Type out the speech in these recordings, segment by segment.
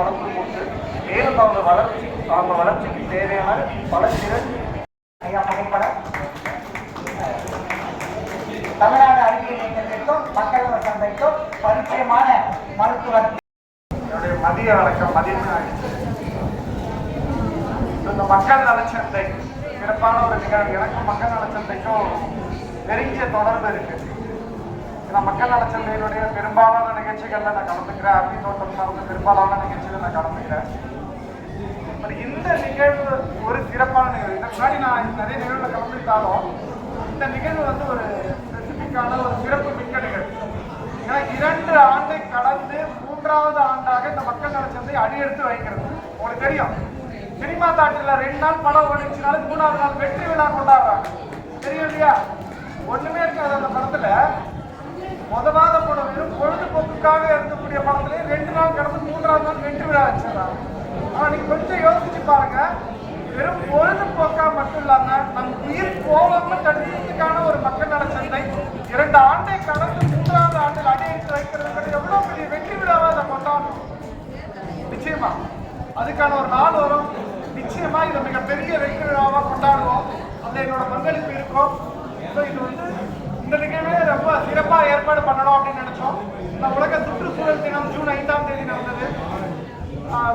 தொடர்பு கொண்டு மேலும் அவங்க வளர்ச்சி அவங்க வளர்ச்சிக்கு தேவையான பல ஐயா புகைப்பட. தமிழ்நாடு அறிவியல் இயக்கத்திற்கும் மக்கள் சந்தைக்கும் பரிச்சயமான மருத்துவர். என்னுடைய மதிய வணக்கம் மதியம் இந்த மக்கள் நலச்சந்தை சிறப்பான ஒரு நிகழ்வு. எனக்கும் மக்கள் நலச்சந்தைக்கும் நெருங்கிய தொடர்பு இருக்கு. ஏன்னா மக்கள் நலச்சந்தையினுடைய பெரும்பாலான நிகழ்ச்சிகள்ல நான் கலந்துக்கிறேன் அருவி தோட்டம் சார்ந்த பெரும்பாலான நிகழ்ச்சிகள் நான் கலந்துக்கிறேன். பட் இந்த நிகழ்வு ஒரு சிறப்பான நிகழ்வு. இதுக்கு முன்னாடி நான் நிறைய நிகழ்வுல கலந்துக்கிட்டாலும் இந்த நிகழ்வு வந்து ஒரு ஸ்பெசிஃபிக்கான ஒரு சிறப்பு மிக்க நிகழ்வு. ஏன்னா இரண்டு ஆண்டை கடந்து மூன்றாவது ஆண்டாக இந்த மக்கள் நலச்சந்தை அடியெடுத்து வைக்கிறது. உங்களுக்கு தெரியும். சினிமா தாட்டில் ரெண்டு நாள் படம் ஓடிச்சுனாலும் மூணாவது நாள் வெற்றி விழா கொண்டாடுறாங்க. தெரியும் இல்லையா? ஒண்ணுமே இருக்காது அந்த படத்துல. முதலாத படம் வெறும் பொழுதுபோக்குக்காக இருக்கக்கூடிய படத்திலே ரெண்டு நாள் கடந்து மூன்றாவது நாள் வெற்றி விழா வச்சிடறாங்க ஆனா நீங்கள் கொஞ்சம் யோசிச்சு பாருங்க. வெறும் பொழுதுபோக்கா மட்டும் இல்லாம நம் உயிர் கோபமும் தடுக்கிறதுக்கான ஒரு மக்கள் நல சந்தை இரண்டு ஆண்டை கடந்து மூன்றாவது ஆண்டில் அடியெடுத்து வைக்கிறது எவ்வளவு பெரிய வெற்றி விழாவா அதை கொண்டாடணும்? நிச்சயமா. அதுக்கான ஒரு நாள் வரும். நிச்சயமா இதை மிகப்பெரிய வெற்றி விழாவா கொண்டாடுவோம். அந்த என்னோட பங்களிப்பு இருக்கும். ஸோ இது வந்து இந்த நிகழ்வே ரொம்ப சிறப்பா ஏற்பாடு பண்ணணும் அப்படின்னு நினைச்சோம். நான் உலக சுற்றுச்சூழல் தினம் ஜூன் ஐந்தாம் தேதி நடந்தது.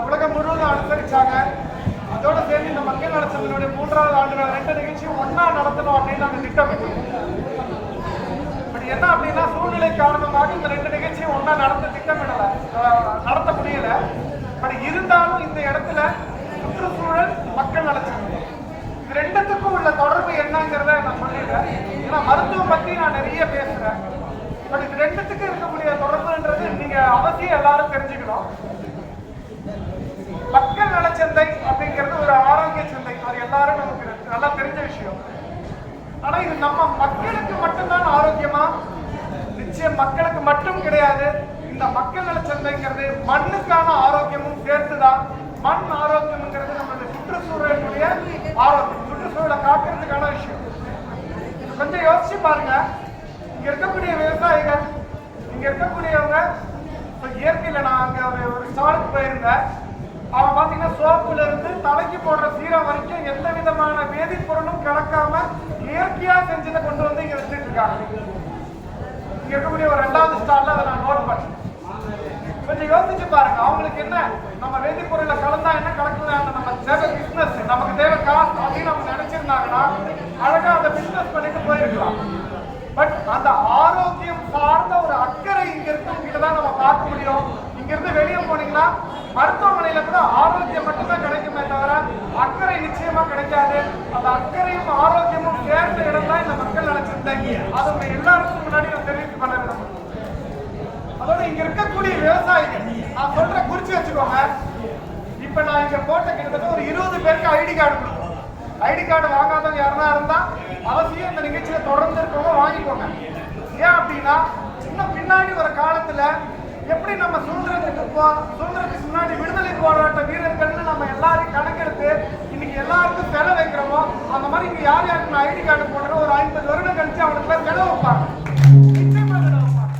உலகம் முழுவதும் அனுசரிச்சாங்க. அதோட சேர்ந்து இந்த மக்கள் நலச்சந்தினுடைய மூன்றாவது ஆண்டுகள் ரெண்டு நிகழ்ச்சியும் ஒன்னா நடத்தணும் அப்படின்னு நாங்கள் திட்டமிட்டோம். பட் என்ன அப்படின்னா சூழ்நிலை காரணமாக இந்த ரெண்டு நிகழ்ச்சியும் ஒன்னா நடத்த திட்டமிடல. நடத்த முடியல. பட் இருந்தாலும் இந்த இடத்துல சுற்றுச்சூழல் மக்கள் நலச்சந்தை ரெண்டுத்துக்கும் உள்ள தொடர்பு என்னங்கிறத நான் சொல்லிடுறேன் ஏன்னா மருத்துவம் பத்தி நான் நிறைய பேசுறேன். பட் இது ரெண்டுத்துக்கும் இருக்கக்கூடிய தொடர்புன்றது நீங்க அவசியம் எல்லாரும் தெரிஞ்சுக்கணும். மக்கள் நலச்சந்தை அப்படிங்கிறது ஒரு ஆரோக்கிய சந்தை. அது எல்லாரும் நமக்கு நல்லா தெரிஞ்ச விஷயம். ஆனா இது நம்ம மக்களுக்கு மட்டும்தான் ஆரோக்கியமா? நிச்சயம் மக்களுக்கு மட்டும் கிடையாது. இந்த மக்கள் நலச்சந்தைங்கிறது மண்ணுக்கான ஆரோக்கியமும் சேர்த்துதான். மண் ஆரோக்கியம்ங்கிறது நம்மளுடைய சுற்றுச்சூழலுடைய ஆரோக்கியம். சுற்றுச்சூழலை காக்கிறதுக்கான விஷயம். இது கொஞ்சம் யோசிச்சு பாருங்க. இங்க இருக்கக்கூடிய விவசாயிகள் இங்க இருக்கக்கூடியவங்க இப்ப இயற்கையில நான் அங்க ஒரு ஒரு ஸ்டாலுக்கு போயிருந்தேன். அவன் பாத்தீங்கன்னா சோப்புல இருந்து தலைக்கு போடுற சீரம் வரைக்கும் எந்த விதமான வேதிப்பொருளும் கலக்காம இயற்கையா செஞ்சதை கொண்டு வந்து இங்க வச்சுட்டு இருக்காங்க. இங்க இருக்கக்கூடிய ஒரு ரெண்டாவது ஸ்டால்ல அதை நான் நோட் பண்ணேன். கொஞ்சம் யோசிச்சு பாருங்க அவங்களுக்கு என்ன? நம்ம வேதிப்பொருளை கலந்தா என்ன கலக்கலாம் நம்ம தேவை பிசினஸ் நமக்கு தேவை காசு அப்படின்னு அவங்க நினைச்சிருந்தாங்கன்னா அழகா அந்த பிசினஸ் பண்ணிட்டு போயிருக்கலாம். அந்த ஆரோக்கியம் சார்ந்த ஒரு அக்கறை இங்க இருக்கவங்க தான் நம்ம பார்க்க முடியும். இங்க இருந்து வெளியே போனீங்கன்னா மருத்துவமனையில கூட ஆரோக்கியம் மட்டும்தான் கிடைக்குமே தவிர அக்கறை நிச்சயமா கிடைக்காது. அந்த அக்கறையும் ஆரோக்கியமும் சேர்ந்த இடம் தான் இந்த மக்கள் நினைச்சிருந்தாங்க அது உங்க எல்லாருக்கும் முன்னாடி நான் தெரிவித்து பண்ண விரும்புறேன் அதோட இங்க இருக்கக்கூடிய விவசாயிகள் நான் சொல்ற குறிச்சு வச்சுக்கோங்க. இப்ப நான் இங்க போட்ட கிட்டத்தட்ட ஒரு இருபது பேருக்கு ஐடி கார்டு கொடுக்கும் ஐடி கார்டு வாங்காதவங்க யாரா இருந்தா அவசியம் இந்த நிகழ்ச்சியில தொடர்ந்து இருக்கவங்க வாங்கிக்கோங்க. ஏன் அப்படின்னா இன்னும் பின்னாடி ஒரு காலத்துல எப்படி நம்ம சுதந்திரத்துக்கு போ சுதந்திரத்துக்கு முன்னாடி விடுதலை போராட்ட வீரர்கள்னு நம்ம எல்லாரையும் கணக்கெடுத்து இன்னைக்கு எல்லாருக்கும் செலவு வைக்கிறோமோ அந்த மாதிரி இங்க யார் யாருக்கு ஐடி கார்டு போடுறோம் ஒரு ஐம்பது வருடம் கழிச்சு அவனுக்கு செலவு வைப்பாங்க நிச்சயமா செலவு வைப்பாங்க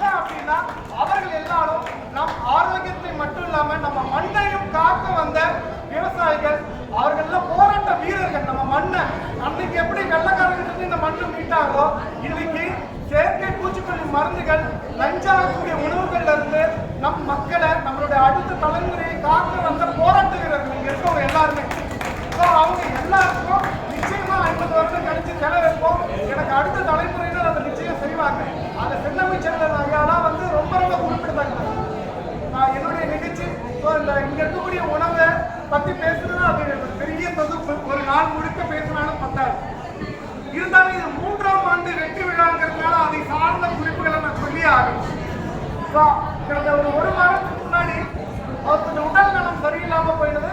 ஏன் அப்படின்னா அவர்கள் எல்லாரும் நம் ஆரோக்கியத்தை மட்டும் இல்லாம நம்ம மண்ணையும் காக்க வந்த விவசாயிகள் அவர்கள் எல்லாம் போராட்ட வீரர்கள் நம்ம மண்ணை அன்னைக்கு எப்படி வெள்ளக்காரங்கிட்ட இந்த மண்ணு மீட்டாங்களோ இன்னைக்கு செயற்கை பூச்சிக்கொல்லி மருந்துகள் நஞ்சாகக்கூடிய உணவுகள்ல இருந்து நம் மக்களை நம்மளுடைய அடுத்த தலைமுறையை காக்க வந்த போராட்ட வீரர்கள் இங்க இருக்கவங்க எல்லாருமே. ஸோ அவங்க எல்லாருக்கும் நிச்சயமா ஐம்பது வருடம் கழிச்சு செல எனக்கு அடுத்த தலைமுறையினர் அதை நிச்சயம் செய்வாங்க. அந்த சென்னமை செல்வன் ஐயாலாம் வந்து ரொம்ப ரொம்ப குறிப்பிடத்தக்கது நான் என்னுடைய நிகழ்ச்சி ஸோ இந்த இங்க இருக்கக்கூடிய உணவை பத்தி பேசுறது அது பெரிய தொகுப்பு. ஒரு நாள் முழுக்க பேசினாலும் பத்தாது. இருந்தாலும் இது மூன்றாம் ஆண்டு வெற்றி விழாங்கிறதுனால அதை சார்ந்த குறிப்புகளை நான் சொல்லி ஆகணும். ஸோ கடந்த ஒரு ஒரு வாரத்துக்கு முன்னாடி அவருக்கு கொஞ்சம் உடல் நலம் சரியில்லாம போயிடுது.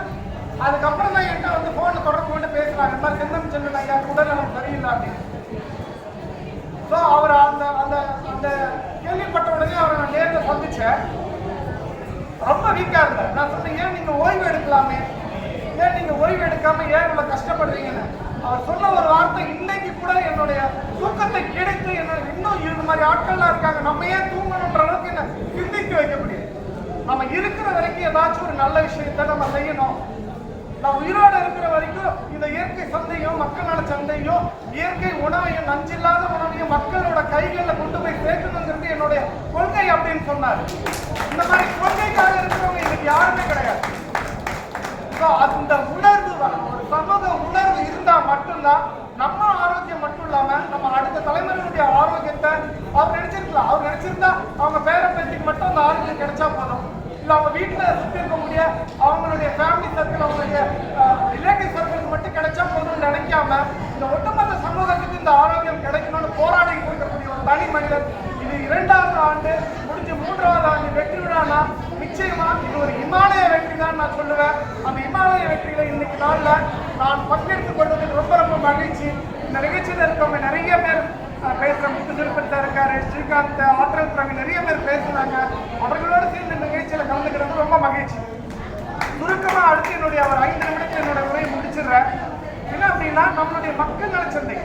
அதுக்கப்புறம் தான் என்கிட்ட வந்து போன்ல தொடர்பு கொண்டு பேசுறாங்க. இந்த மாதிரி செந்தம் செல்வன் ஐயா உடல் நலம் சரியில்லை அப்படின்னு. ஸோ அவர் அந்த அந்த அந்த கேள்விப்பட்ட உடனே அவரை நான் நேரில் சந்திச்சேன். ரொம்ப வீக்கா இருந்தார். நான் சொன்னேன் ஏன் நீங்க ஓய்வு எடுக்கலாமே? ஏன் நீங்க ஓய்வு எடுக்காம ஏன் இவ்வளவு கஷ்டப்படுறீங்கன்னு? அவர் சொன்ன ஒரு வார்த்தை இன்னைக்கு கூட என்னுடைய தூக்கத்தை கிடைத்து என்ன இன்னும் இது மாதிரி ஆட்கள்லாம் இருக்காங்க. நம்ம ஏன் தூங்கணுன்ற அளவுக்கு என்ன சிந்திக்க வைக்க முடியாது. நம்ம இருக்கிற வரைக்கும் ஏதாச்சும் ஒரு நல்ல விஷயத்த நம்ம செய்யணும். நான் உயிரோட இருக்கிற வரைக்கும் இந்த இயற்கை சந்தையும் மக்கள் நல சந்தையும் இயற்கை உணவையும் நஞ்சில்லாத உணவையும் மக்களோட கைகளில் கொண்டு போய் சேர்க்கணுங்கிறது என்னுடைய கொள்கை அப்படின்னு சொன்னார். இந்த மாதிரி கொள்கை இருக்கிறவங்க இன்னைக்கு யாருமே கிடையாது So, அந்த உணர்வு வரணும் ஒரு சமூக உணர்வு இருந்தா மட்டும்தான் நம்ம ஆரோக்கியம் மட்டும் இல்லாம நம்ம அடுத்த தலைமுறையினுடைய ஆரோக்கியத்தை அவர் நினைச்சிருக்கலாம் அவர் நினைச்சிருந்தா அவங்க பேர பேத்திக்கு ஆரோக்கியம் கிடைச்சா போதும். இல்ல அவங்க வீட்டுல சுத்தி இருக்கக்கூடிய அவங்களுடைய ஃபேமிலி சர்க்கிள் அவங்களுடைய ரிலேட்டிவ் சர்க்கிளுக்கு மட்டும் கிடைச்சா போதும்னு நினைக்காம இந்த ஒட்டுமொத்த சமூகத்துக்கு இந்த ஆரோக்கியம் கிடைக்கணும்னு போராடிட்டு இருக்கக்கூடிய ஒரு தனி மனிதர் இது இரண்டாவது ஆண்டு முடிஞ்சு மூன்றாவது ஆண்டு வெற்றி விழானா நிச்சயமா இது ஒரு இமாலய வெற்றி தான் நான் சொல்லுவேன். அந்த இமாலய வெற்றியில இன்னைக்கு நாள்ல நான் பங்கெடுத்துக் கொண்டது ரொம்ப ரொம்ப மகிழ்ச்சி. இந்த நிகழ்ச்சியில இருக்கவங்க நிறைய பேர் அஹ், பேசுற முத்து திருப்பதி சார் இருக்காரு ஸ்ரீகாந்த் ஆற்றல் பிறகு நிறைய பேர் பேசுனாங்க அவர்களோடு சேர்ந்து இந்த கலந்துக்கிறது ரொம்ப மகிழ்ச்சி. சுருக்கமாக அடுத்து என்னுடைய ஒரு ஐந்து நிமிடத்தில் என்னோட உரையை முடிச்சிடுறேன். என்ன அப்படின்னா நம்மளுடைய மக்கள் நலச்சந்தை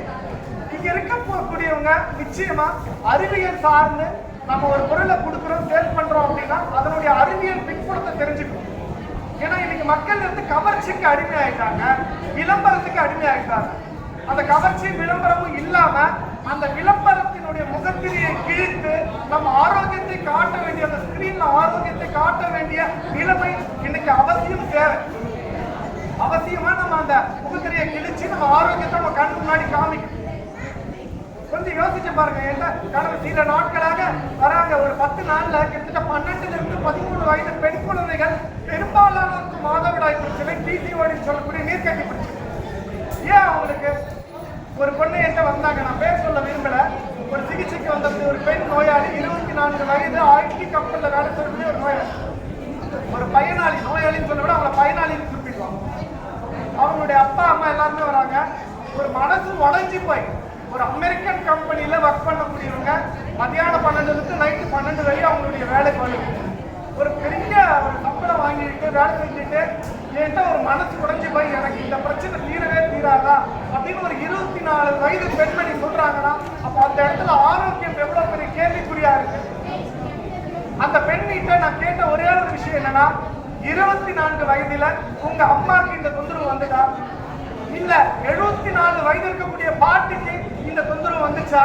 இங்க இருக்க போகக்கூடியவங்க நிச்சயமா அறிவியல் சார்ந்து நம்ம ஒரு பொருளை கொடுக்குறோம் சேல் பண்றோம் அப்படின்னா அதனுடைய அறிவியல் பின்புலத்தை தெரிஞ்சுக்கணும். ஏன்னா இன்னைக்கு மக்கள் வந்து கவர்ச்சிக்கு அடிமையாயிட்டாங்க விளம்பரத்துக்கு அடிமை ஆயிட்டாங்க அந்த கவர்ச்சி விளம்பரமும் இல்லாம அந்த விளம்பரத்தினுடைய முகத்திரியை கிழித்து நம்ம ஆரோக்கியத்தை காட்ட வேண்டிய அந்த ஸ்கிரீன்ல ஆரோக்கியத்தை காட்ட வேண்டிய நிலைமை இன்னைக்கு அவசியம் தேவை அவசியமா நம்ம அந்த முகத்திரையை கிழிச்சு நம்ம ஆரோக்கியத்தை நம்ம கண் முன்னாடி காமிக்கணும். கொஞ்சம் யோசிச்சு பாருங்க என்ன கடந்த சில நாட்களாக வராங்க. ஒரு பத்து நாள்ல கிட்டத்தட்ட பன்னெண்டுல இருந்து பதிமூணு வயது பெண் குழந்தைகள் பெரும்பாலானோருக்கு மாதவிடாய் பிரச்சனை பிசிஓடி சொல்லக்கூடிய நீர்க்கட்டி பிரச்சனை ஒரு பொண்ணு என்கிட்ட வந்தாங்க. நான் பேர் சொல்ல விரும்பல. ஒரு சிகிச்சைக்கு வந்தது ஒரு பெண் நோயாளி இருபத்தி நான்கு வயது ஐடி கப்பலில் வேலை செய்யக்கூடிய ஒரு நோயாளி. ஒரு பயனாளி நோயாளின்னு சொல்ல விட அவங்கள பயனாளின்னு குறிப்பிடுவாங்க. அவங்களுடைய அப்பா அம்மா எல்லாருமே வராங்க. ஒரு மனசு உடஞ்சி போய் ஒரு அமெரிக்கன் கம்பெனியில் ஒர்க் பண்ணக்கூடியவங்க மத்தியானம் பன்னெண்டுலருந்து நைட்டு பன்னெண்டு வரையும் அவங்களுடைய வேலைக்கு வருது ஒரு பெரிய ஒரு சம்பளம் வாங்கிட்டு வேலை செஞ்சுட்டு என்கிட்ட ஒரு மனசு உடஞ்சி போய் எனக்கு இந்த பிரச்சனை தீரவே தீராதா? அப்படின்னு ஒரு இருபத்தி நாலு வயது பெண்மணி சொல்றாங்கன்னா அப்ப அந்த இடத்துல ஆரோக்கியம் எவ்வளவு பெரிய கேள்விக்குறியா இருக்கு. அந்த பெண்ணிட்ட நான் கேட்ட ஒரே ஒரு விஷயம் என்னன்னா இருபத்தி நான்கு வயதுல உங்க அம்மாக்கு இந்த தொந்தரவு வந்துட்டா இல்ல எழுபத்தி நாலு வயது இருக்கக்கூடிய பாட்டிக்கு இந்த தொந்தரவு வந்துச்சா?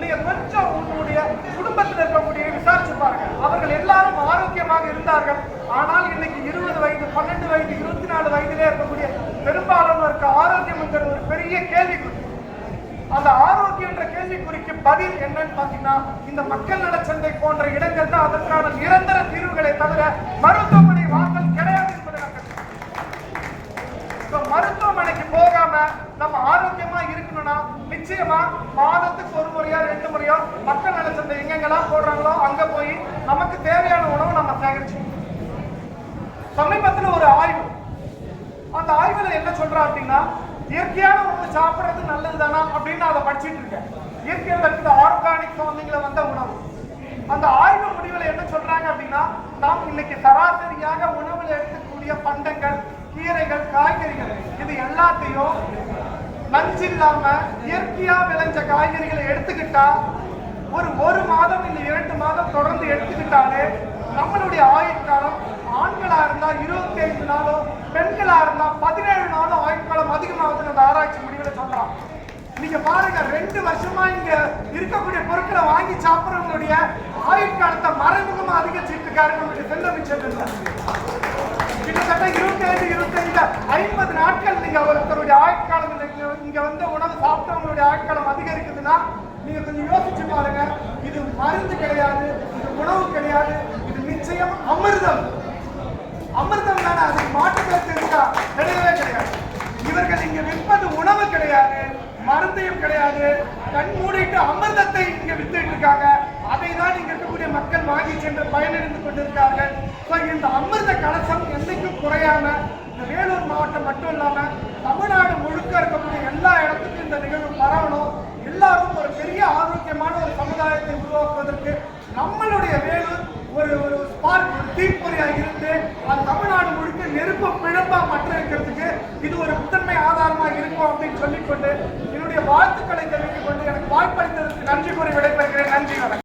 நீங்க கொஞ்சம் உங்களுடைய குடும்பத்தில் இருக்கக்கூடிய விசாரிச்சு பாருங்க. அவர்கள் எல்லாரும் ஆரோக்கியமாக இருந்தார்கள். ஆனால் இன்னைக்கு இருபது வயது பன்னெண்டு வயது இருபத்தி நாலு வயதிலே இருக்கக்கூடிய பெரும்பாலும் பெரும்பாலானோருக்கு ஆரோக்கியம்ங்கிறது ஒரு பெரிய கேள்விக்குறி. அந்த ஆரோக்கியம் என்ற கேள்விக்குறிக்கு பதில் என்னன்னு பாத்தீங்கன்னா இந்த மக்கள் நலச்சந்தை போன்ற இடங்கள் தான் அதற்கான நிரந்தர தீர்வுகளை தவிர மருத்துவமனை வாங்கல் கிடையாது என்பதை நான் மருத்துவமனைக்கு போகாம நம்ம ஆரோக்கியமா இருக்கணும்னா நிச்சயமா மாதத்துக்கு ஒரு முறையோ ரெண்டு முறையோ மக்கள் நலச்சந்தை எங்கெங்கெல்லாம் போடுறாங்களோ அங்க போய் நமக்கு தேவையான உணவு நம்ம சேகரிச்சு சமீபத்துல ஒரு ஆய்வு அந்த ஆய்வில் என்ன சொல்றா அப்படின்னா இயற்கையான உணவு சாப்பிட்றது நல்லது தானா அப்படின்னு அதை படிச்சுட்டு இருக்கேன். இயற்கையில் இருக்கிற ஆர்கானிக் குழந்தைங்களை வந்த உணவு. அந்த ஆய்வு முடிவில் என்ன சொல்றாங்க அப்படின்னா நாம் இன்னைக்கு சராசரியாக உணவில் எடுக்கக்கூடிய பண்டங்கள் கீரைகள் காய்கறிகள் இது எல்லாத்தையும் நஞ்சு இல்லாம இயற்கையா விளைஞ்ச காய்கறிகளை எடுத்துக்கிட்டா ஒரு ஒரு மாதம் இல்லை இரண்டு மாதம் தொடர்ந்து எடுத்துக்கிட்டாலே நம்மளுடைய ஆயுட்காலம் ஆண்களா இருந்தா இருபத்தி ஐந்து நாளும் பெண்களா இருந்தா பதினேழு நாளும் ஆயுட்காலம் அதிகமாகுதுன்னு அந்த ஆராய்ச்சி முடிவுல சொல்றான். நீங்க பாருங்க ரெண்டு வருஷமா இங்க இருக்கக்கூடிய பொருட்களை வாங்கி சாப்பிடுறவங்களுடைய ஆயுட்காலத்தை மறைமுகமா அதிகரிச்சிட்டு இருக்காரு நம்மளுடைய செல்வமிச்சர் கிட்டத்தட்ட இருபத்தேழு இருபத்தைந்து ஐம்பது நாட்கள் நீங்க ஒருத்தருடைய ஆயுட்காலம் இங்க- இங்க வந்து உணவு சாப்பிட்டவங்களுடைய ஆயுட்காலம் அதிகரிக்குதுன்னா நீங்க கொஞ்சம் யோசிச்சு பாருங்க இது மருந்து கிடையாது இது உணவு கிடையாது இது நிச்சயம் அமிர்தம். அமிர்தம் தானே அதுக்கு மாற்று கருத்து இருக்கா கிடையவே கிடையாது. இவர்கள் இங்க விற்பது உணவு கிடையாது மருந்தையும் கிடையாது. கண் மூடிட்டு அமிர்தத்தை இங்க வித்துட்டு இருக்காங்க. அதை தான் இங்க இருக்கக்கூடிய மக்கள் வாங்கி சென்று பயனடைந்து கொண்டிருக்கார்கள் So, இந்த அமிர்த கலசம் என்னைக்கும் குறையாம இந்த வேலூர் மாவட்டம் மட்டும் இல்லாம தமிழ்நாடு முழுக்க இருக்கக்கூடிய எல்லா இடத்துக்கும் இந்த நிகழ்வு பரவணும். எல்லாரும் ஒரு பெரிய ஆரோக்கியமான ஒரு சமுதாயத்தை உருவாக்குவதற்கு நம்மளுடைய வேலூர் ஒரு ஒரு பார்க்க தீப்பொறியாக இருந்து அது தமிழ்நாடு முழுக்க நெருப்ப பிழம்பா மற்ற இருக்கிறதுக்கு இது ஒரு முதன்மை ஆதாரமாக இருக்கும் அப்படின்னு சொல்லிக்கொண்டு என்னுடைய வாழ்த்துக்களை தெரிவித்துக் கொண்டு எனக்கு வாய்ப்பளித்ததற்கு நன்றி கூறி விடைபெறுகிறேன். நன்றி வணக்கம்.